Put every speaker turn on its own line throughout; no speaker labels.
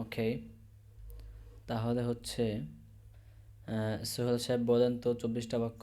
ওকে। তাহলে হচ্ছে সোহেল সাহেব বলেন তো চব্বিশটা বাক্য।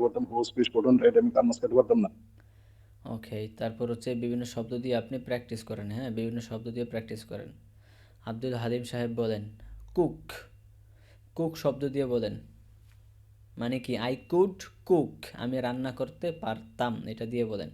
পারতাম, fish couldn't I eat, আমি মাছ খেতে পারতাম না।
ওকে তারপর হচ্ছে বিভিন্ন শব্দ দিয়ে আপনি প্র্যাকটিস করেন হ্যাঁ? বিভিন্ন শব্দ দিয়ে প্র্যাকটিস করেন। আব্দুল হালিম সাহেব বলেন কুক কুক শব্দ দিয়ে বলেন। মানে কি? আই কুড কুক আমি রান্না করতে পারতাম এটা দিয়ে বলেন।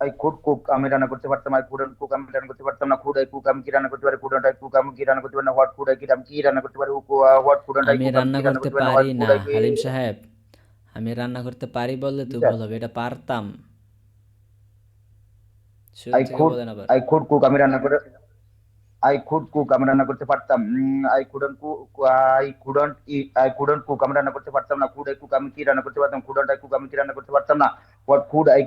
আই কুড কুক আমি রান্না করতে পারতাম আই কুডন্ট কুক আমি রান্না করতে পারতাম না কুড আই কুক আমি কি রান্না করতে পারি কুডন্ট আই কুক আমি কি রান্না করতে পারি না হোয়াট কুড আই কি আমি কি রান্না করতে পারি হোয়াট কুডন্ট আই
আমি রান্না করতে
পারি না
হালিম সাহেব আমি রান্না করতে পারি বললে তো ভুল হবে এটা পারতাম
I could I could cook আমি রান্না করে আই কুড কুক আমি রান্না করতে পারতাম I couldn't cook I couldn't I couldn't cook আমি রান্না করতে পারতাম না কুড আই কুক আমি কি রান্না করতে পারতাম কুডন্ট আই কুক আমি কি রান্না করতে পারতাম না what food I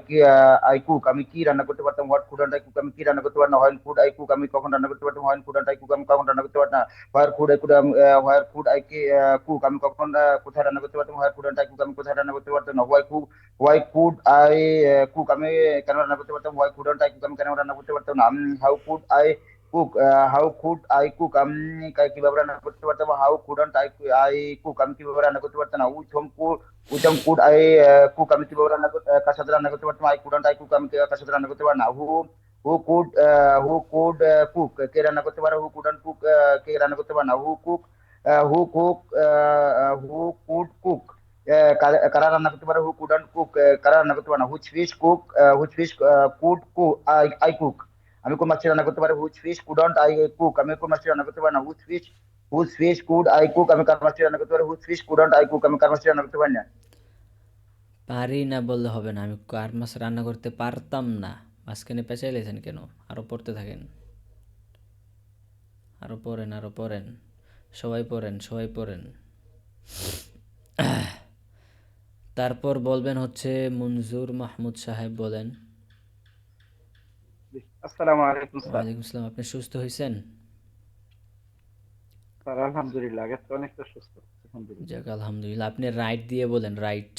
I cook আমি কি রান্না করতে পারতাম? হোয়াট কুডন্ট আই কুক আমি কি রান্না করতে পারতাম? হোয়েন ফুড আই কুক আমি কখন রান্না করতে পারতাম? হোয়েন কুডন্ট আই কুক আমি কখন রান্না করতে পারতাম? Where food I could where food I cook আমি কখন কোথায় রান্না করতে পারতাম? হোয়ার কুডন্ট আই কুক আমি কোথায় রান্না করতে পারতাম? না why cook why could I cook আমি কেন রান্না করতে পারতাম? হোয়াই কুডন্ট আই কুক আমি কেন রান্না করতে পারতাম? না could how could I cook আমি কা- কীভাবে রান্না করতে পারতাম how couldn't I I cook আমি কীভাবে রান্না করতে পারতাম না with whom could with whom could I cook আমি কীভাবে রান্না করতে আহ, কার সাথে রান্না করতে পারতাম আই কুডন্ট আই কুক আমি কে- কার সাথে রান্না করতে পারতাম না who who could who could cook কে রান্না করতে পারে হু কুডন্ট কুক কে রান্না করতে পারে না who cook who cook who could cook কারা রান্না করতে পারে হু কুডন্ট কুক কারা রান্না করতে পারে না which fish cook which fish could cook I I cook আমি কোন মাছটি রান্না করতে পারি? Which fish couldn't I cook আমি কোন মাছটি রান্না করতে পারি না। Which fish which fish could I cook আমি কার মাছটি রান্না করতে পারি? Which fish couldn't I cook আমি কার মাছটি রান্না করতে পারি না।
পারি না বললে হবে না। আমি কার মাছ রান্না করতে পারতাম না। মাঝখানে পেঁচাইলেছেন কেন? আরও পড়তে থাকেন। আরও পড়েন আরও পড়েন। সবাই পড়েন সবাই পড়েন। তারপর বলবেন হচ্ছে মঞ্জুর মাহমুদ সাহেব বলেন
আসসালামু আলাইকুম স্যার।
ওয়ালাইকুম আসসালাম। আপনি সুস্থ হয়েছেন?
স্যার আলহামদুলিল্লাহ আগে তো অনেকটা সুস্থ। আলহামদুলিল্লাহ।
যাক আলহামদুলিল্লাহ। আপনি রাইট দিয়ে বলেন রাইট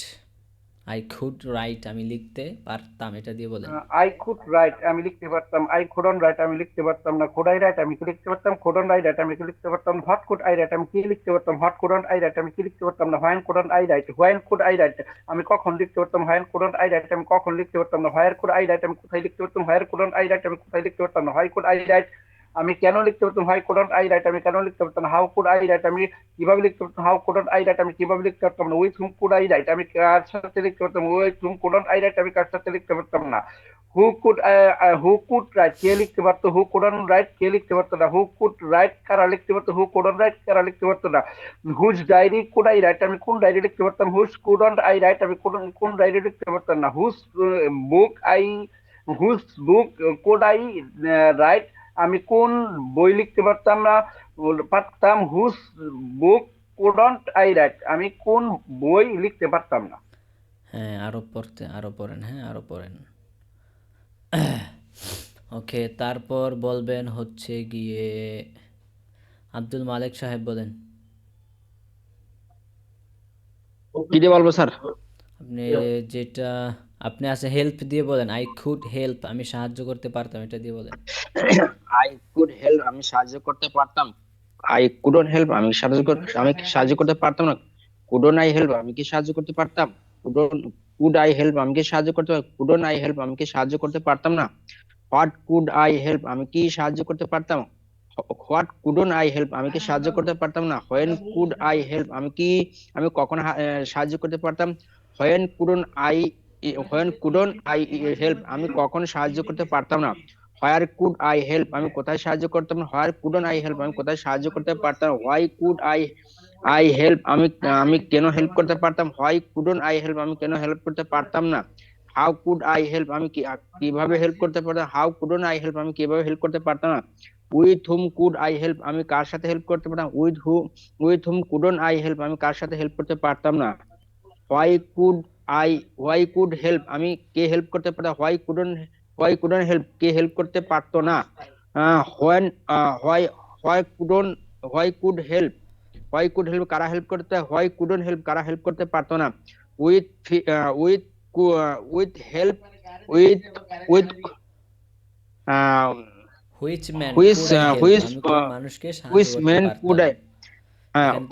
আই খুড রাইট আমি লিখতে পারতাম এটা দিয়ে বলেন
আই কুড রাইট আমি লিখতে পারতাম আই কুডন রাইট আমি লিখতে পারতাম না কোড আই রাইট আমি কি লিখতে পারতাম কোডন আই রাইট আমি কি লিখতে পারতাম হট কুড আই রাইট আমি কি লিখতে পারতাম হট কুডন আই রাইট আমি কি লিখতে পারতাম না when couldn't I write when could I write আমি কখন লিখতে পারতাম হোয়েন কুডন আই রাইট আমি কখন লিখতে পারতাম না হোয়ার কুড আই রাইট আমি কোথায় লিখতে পারতাম হোয়ার কুডন আই রাইট আমি কোথায় লিখতে পারতাম না হোয়াই কুড আই রাইট আমি কেন লিখতে পারতাম? হাই কুডন আই রাইট আমি কেন লিখতে পারতাম? হাউ কুড আই রাইট আমি কীভাবে লিখতে পারতাম? হাউ কুডন আই রাইট আমি কীভাবে লিখতে পারতাম না? With whom could I write আমি কার সাথে লিখতে পারতাম? With whom couldn't I write আমি কার সাথে লিখতে পারতাম না? Who could who could write কে লিখতে পারতো? হু কুডন রাইট কে লিখতে পারতো না? হু কুড রাইট কারা লিখতে পারতো? হু কুডন রাইট কারা লিখতে পারতো না? Whose diary could I write আমি কোন ডায়েরি লিখতে পারতাম? হুজ কুডন আই রাইট আমি কোন কোন ডায়েরি লিখতে পারতাম না? Whose book I whose book could I write আমি কোন বই লিখতে পারতাম না পারতাম whose book couldn't I write আমি কোন বই লিখতে পারতাম না।
হ্যাঁ আরও পড়তে আরও পড়েন হ্যাঁ আরও পড়েন। ওকে তারপর বলবেন হচ্ছে গিয়ে আব্দুল মালিক সাহেব বলেন।
কি দিয়ে বলব স্যার?
আপনি যেটা আপনি আছে হেল্প দিয়ে বলেন আই কুড হেল্প আমি সাহায্য করতে পারতাম, এটা দিয়ে বলেন।
আই কুড হেল্প আমি সাহায্য করতে পারতাম। আই কুডন হেল্প আমি সাহায্য কর- আমি সাহায্য করতে পারতাম না? কুডন আই হেল্প আমি কি সাহায্য করতে পারতাম? কুডন কুড আই হেল্প আমি কি সাহায্য করতে কুডন আই হেল্প আমি কি সাহায্য করতে পারতাম না? হোয়াট কুড আই হেল্প আমি কি সাহায্য করতে পারতাম? হোয়াট কুডন আই হেল্প আমি কি সাহায্য করতে পারতাম না? হোয়েন কুড আই হেল্প আমি কি আমি কখন সাহায্য করতে পারতাম? When couldn't I when couldn't I help আমি কখন সাহায্য করতে পারতাম না। হোয়ার কুড আই হেল্প আমি কোথায় সাহায্য করতাম হোয়ার কুডন আই হেল্প আমি কোথায় সাহায্য করতে পারতাম? Why could I I help আমি আমি কেন হেল্প করতে পারতাম? হোয়াই কুডন আই হেল্প আমি কেন হেল্প করতে পারতাম না? হাউ কুড আই হেল্প আমি কীভাবে হেল্প করতে পারতাম? হাউ কুডন আই হেল্প আমি কীভাবে হেল্প করতে পারতাম না? With whom could I help আমি কার সাথে হেল্প করতে পারতাম? With who with whom couldn't I help আমি কার সাথে হেল্প করতে পারতাম না? Why could I why could help আমি কে হেল্প করতে পারতাম why couldn't why couldn't help K help করতে পারতো না? When why why couldn't why could help why could help কারা হেল্প করতে? হোয়াই কুডন হেল্প কারা হেল্প করতে পারতো না? With with with help with with
which man could কোন
uh,
মানুষকে সাহায্য
which
করতে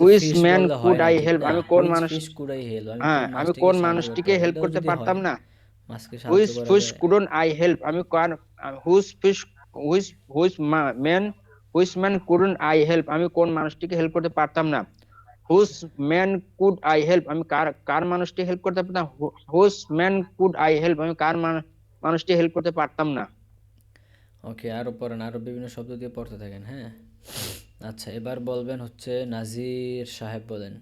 which man could I help আমি কোন মানুষ
কুড আই হেল্প আমি
হ্যাঁ
কোন
আমি কোন মানুষটিকে হেল্প করতে পারতাম না? হুইচ
যায়
কুডন আই হেল্প আমি কার which fish which which man which man couldn't I help আমি কোন মানুষটিকে হেল্প করতে পারতাম না? Which man could I help আমি কার কার মানুষটি হেল্প করতে পারতাম which man could I help আমি কার মানুষটি হেল্প করতে পারতাম না?
ওকে আরও পড়েন আরও বিভিন্ন শব্দ দিয়ে পড়তে থাকেন হ্যাঁ? আচ্ছা এবার বলবেন হচ্ছে নাজির সাহেব বলেন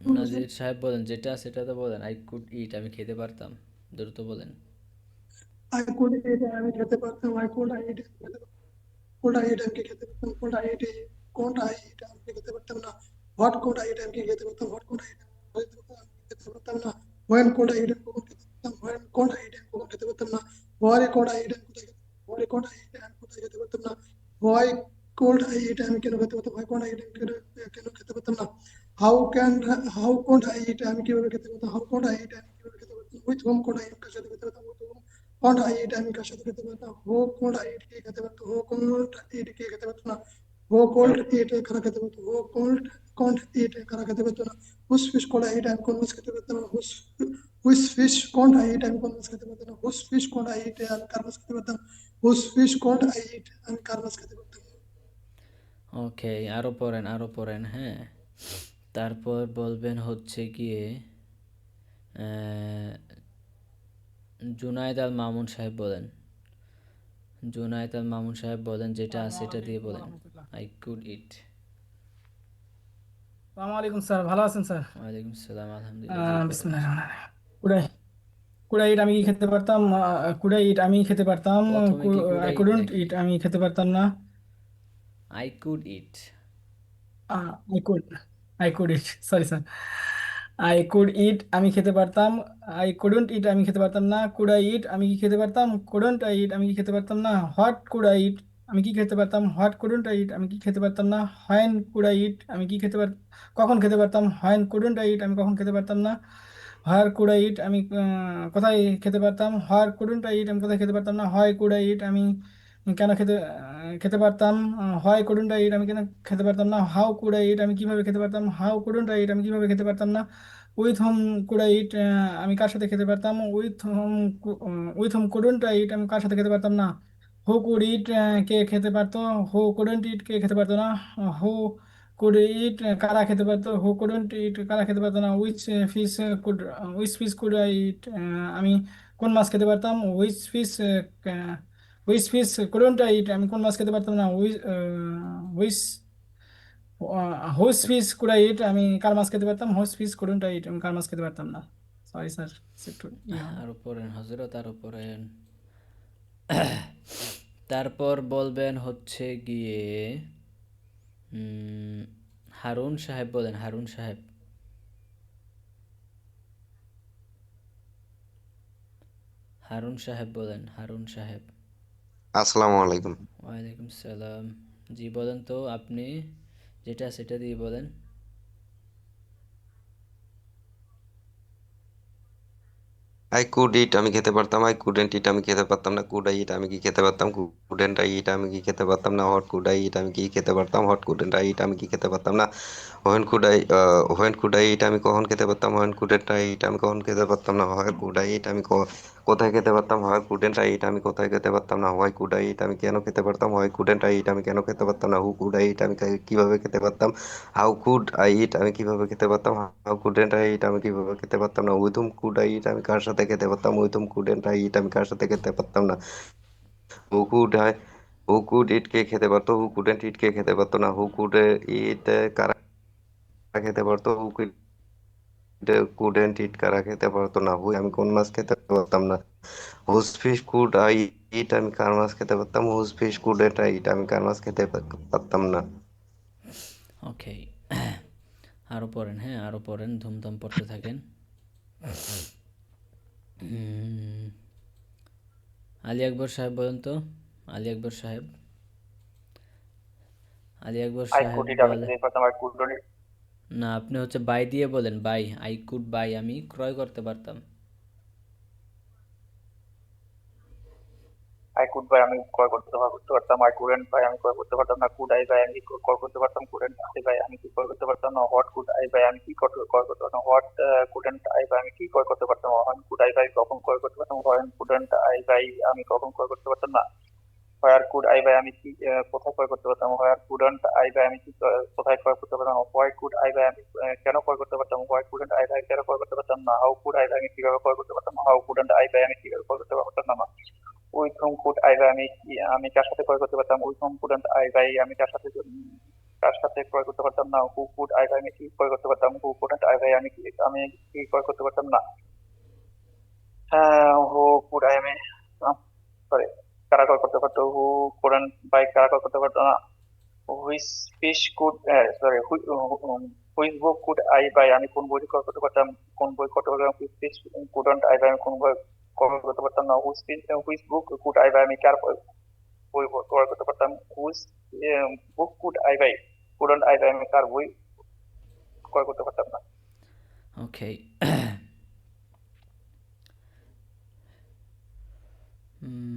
নাজির সাহেব বলেন যেটা সেটা তো বলেন আই কুড ইট আমি খেতে পারতাম দ্রুত বলেন
I could eat আমি খেতে পারতাম I could eat could I eat আমি খেতে পারতাম could I eat could I eat আমি খেতে পারতাম না what could I eat আমি খেতে পারতাম what could I eat আমি খেতে পারতাম না when could I eat আমি খেতে পারতাম when could I eat আমি খেতে পারতাম না why could I eat আমি কোথায় why could I eat আমি কোথায় খেতে পারতাম না why could I eat আমি কেন খেতে পারতাম why could I eat আমি কেন কেন খেতে পারতাম না how can how could I eat আমি কীভাবে খেতে পারতাম how could I eat আমি কীভাবে খেতে পারতাম with whom could I eat কার সাথে খেতে পারতাম with whom could I eat আমি কার সাথে খেতে পারতাম who could I eat কে খেতে পারতো who could eat কে খেতে পারতো না who could eat কারা খেতে পারতো who could could eat কারা খেতে পারতো না whose fish could I eat আমি কোন মাছ খেতে পারতাম না whose whose fish? Could I eat? আমি কোন মাছ খেতে পারতাম না। Whose fish? Could I eat? আমি কার মাছ খেতে পারতাম? Whose fish? Could I eat? আমি কার মাছ খেতে পারতাম?
ওকে আরও পড়েন আরও পড়েন হ্যাঁ। তারপর বলবেন হচ্ছে গিয়ে জুনায়েদ আল মামুন সাহেব বলেন। জুনায়েদ আল মামুন সাহেব বলেন যেটা আছে সেটা দিয়ে বলেন। আই কুড ইট
আসসালামু আলাইকুম স্যার ভালো আছেন স্যার?
ওয়ালাইকুম সালাম
আহ,
আলহামদুলিল্লাহ।
বিসমিল্লাহির রহমানির রহিম। কুড়াই কুড়াই ইট আমি কি খেতে পারতাম কুড়াই ইট আমি খেতে পারতাম
প্রথমে কি কুড়াই
আই
ইট
কুডন্ট? ইট আমি খেতে পারতাম না
I could eat
I could I could eat sorry sir I could eat আমি খেতে পারতাম আই কুডন্ট ইট আমি খেতে পারতাম না কুড আই ইট আমি কি খেতে পারতাম কুডন্ট আই ইট আমি কি খেতে পারতাম না হোয়াট কুড আই ইট আমি কি খেতে পারতাম হোয়াট কুডন্ট আই ইট আমি কি খেতে পারতাম না হোয়েন কুড আই ইট আমি কি খেতে পার কখন খেতে পারতাম হোয়েন কুডন্ট আই ইট আমি কখন খেতে পারতাম না হোয়ার কুড আই ইট আমি কোথায় খেতে পারতাম? হোয়ার কুডন্ট আই ইট আমি কোথায় খেতে পারতাম না? হয় কুড আই ইট আমি কেন খেতে খেতে পারতাম? হয় কুডন্ট আই ইট আমি কেন খেতে পারতাম না? হাউ কুড আই ইট আমি কীভাবে খেতে পারতাম? হাউ কুডন্ট আই ইট আমি কীভাবে খেতে পারতাম না? With whom could I eat আমি কার সাথে খেতে পারতাম? With whom with whom couldn't I eat আমি কার সাথে খেতে পারতাম না? হো কুড ইট কে খেতে পারতো? হো কুডন্ট ইট কে খেতে পারতো না? হু কুড ইট কারা খেতে পারতো হু কুডন্ট ইট কারা খেতে পারতো না which fish could which fish could I eat আমি কোন মাছ খেতে পারতাম? Which fish which fish couldn't I eat আমি কোন মাছ খেতে পারতাম না? Which which whose fish could eat আমি কার মাছ খেতে পারতাম? হোস ফিশ কুডন্ট ইট আমি কার মাছ খেতে পারতাম না? সরি স্যার একটু।
আরও পড়েন হজরত আরও পড়েন তারপর বলবেন হচ্ছে গিয়ে হারুন সাহেব বলেন হারুন সাহেব। হারুন সাহেব বলেন হারুন সাহেব।
আসসালামু আলাইকুম।
ওয়ালাইকুম সালাম। জি বলেন তো আপনি যেটা সেটা দিয়ে বলেন।
আই কুড ইট আমি খেতে পারতাম। আই কুডেন্ট ইট আমি খেতে পারতাম না। কুড আই ইট আমি কি খেতে পারতাম? কুডেন্ট আই ইট আমি কি খেতে পারতাম না? হট কুড আই ইট আমি কি খেতে পারতাম? হট কুডেন্ট আই ইট আমি কি খেতে পারতাম না? When could I when could I eat আমি কখন খেতে পারতাম হোয়েন কুডেন্ট আই ইট আমি কখন খেতে পারতাম না হয় কুড আই ইট আমি কোথায় খেতে পারতাম হয় কুডেন্ট আই ইট আমি কোথায় খেতে পারতাম না হয় কুড আই ইট আমি কেন খেতে পারতাম হয় কুডেন্ট আই ইট আমি কেন খেতে পারতাম না হু কুড আই ইট আমি কীভাবে খেতে পারতাম হাউ কুড আই ইট আমি কীভাবে খেতে পারতাম হাউ কুডেন্ট আই আমি কীভাবে খেতে পারতাম না with whom could I eat আমি কার সাথে খেতে পারতাম with whom couldn't I eat আমি কার সাথে খেতে পারতাম না who could I who could eat কে খেতে পারতো হু কুডেন্ট ইট কে খেতে পারতো না হু কুড ইট কারা খেতে পারতো কুড কুডেন্ট ইট কারা খেতে পারতো না হু আমি কোন মাছ খেতে পারতাম না। Whose fish could I eat আমি কার মাছ খেতে পারতাম? Whose fish couldn't I eat আমি কার মাছ খেতে পারতাম না।
ওকে আরও পড়েন হ্যাঁ আরও পড়েন ধুমধাম পড়তে থাকেন। আলী আকবর সাহেব বলেন তো? আলী আকবর সাহেব? আলী আকবর সাহেব না আপনি হচ্ছে বাই দিয়ে বলেন বাই আই কুড বাই আমি ক্রয় করতে পারতাম।
I could buy আমি ক্রয় করতে করতে পারতাম। I couldn't buy আমি ক্রয় করতে পারতাম না। Could আই buy আমি ক্রয় করতে পারতাম। Couldn't I buy আমি কি ক্রয় করতে পারতাম না? What could I buy আমি কি কর- ক্রয় করতে পারতাম uh, couldn't I buy আমি কি ক্রয় করতে পারতাম? When could আই buy কখন ক্রয় করতে পারতাম? When couldn't আই buy আমি কখন ক্রয় করতে পারতাম না? Where could I buy আমি কি কোথায় ক্রয় করতে পারতাম where couldn't I buy আমি কি কোথায় ক্রয় করতে পারতাম why could I buy আমি কেন ক্রয় করতে পারতাম why couldn't I buy কেন ক্রয় করতে পারতাম না how could I buy আমি কীভাবে ক্রয় করতে পারতাম how couldn't I buy আমি কীভাবে ক্রয় করতে পারতাম না with whom could I buy আমি আমি কার সাথে ক্রয় করতে পারতাম with whom couldn't I buy আমি কার সাথে কার সাথে ক্রয় করতে পারতাম না হু কুড আই বাই আমি কি ক্রয় করতে পারতাম হু কুডন্ট আই বাই আমি আমি কি ক্রয় করতে পারতাম না হু কুড আই আমি সরি কারা ক্রয় করতে পারতো হু কুডন্ট বাই কারা ক্রয় করতে পারতো না। Which fish could sorry which book could I buy আমি কোন বই করতে পারতাম কোন বই করতে পারতাম which fish couldn't I buy আমি কোন বই ক্রয় করতে পারতাম না। Which which book could I buy আমি কার বই ক্রয় করতে পারতাম which book could I buy couldn't I buy আমি কার বই ক্রয় করতে পারতাম না।
ওকে উম,